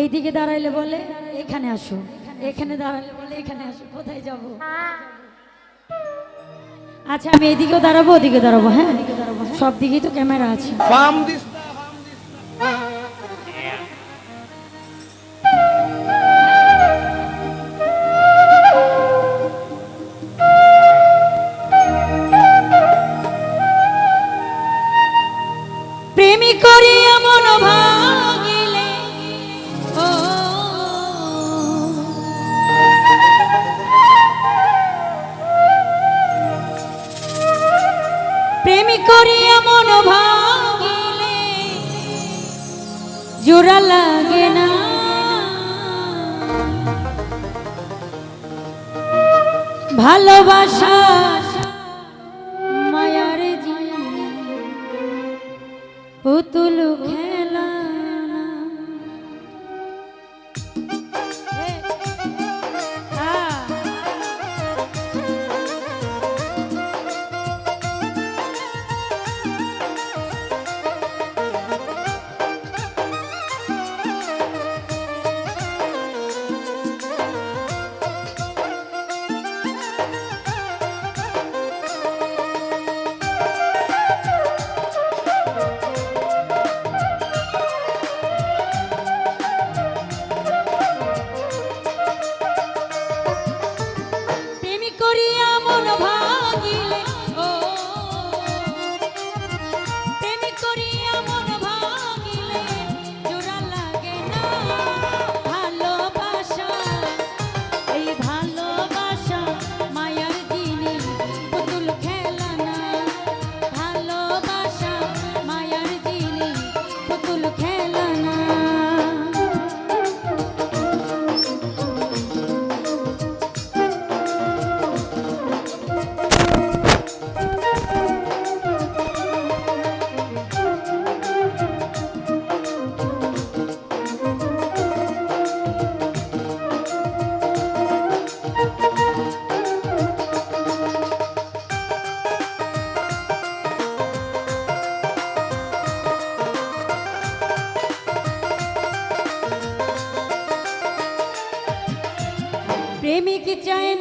এই দিকে দাঁড়াইলে বলে, এখানে আসো। এখানে দাঁড়াইলে বলে, এখানে আসো, কোথায় যাব? আচ্ছা আমি এদিকেও দাঁড়াবো ওদিকে দাঁড়াবো হ্যাঁ? সব দিকেই তো ক্যামেরা আছে। করিয়া মন ভাঙিলে। জোড়া লাগে না। ভালোবাসা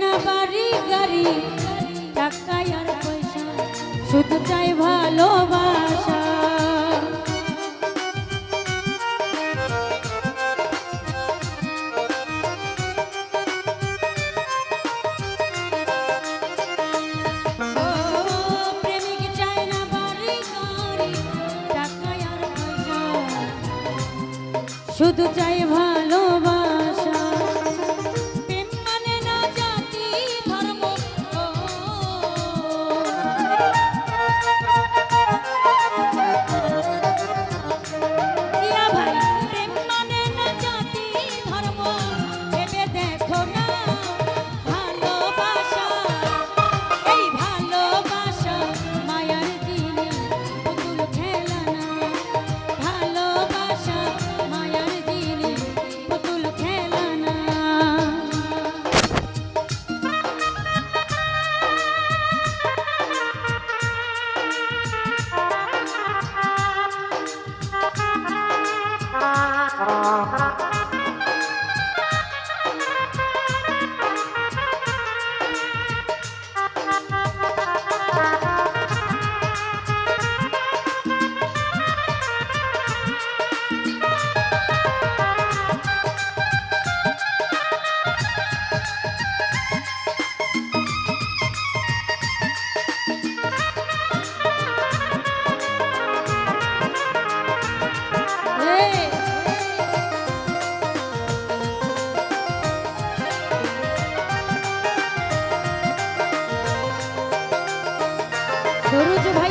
না বাড়ি গাড়ি টাকায় আর পয়সা শুধু চাই ভালোবাসা। শুধু চাই সরুজ ভাই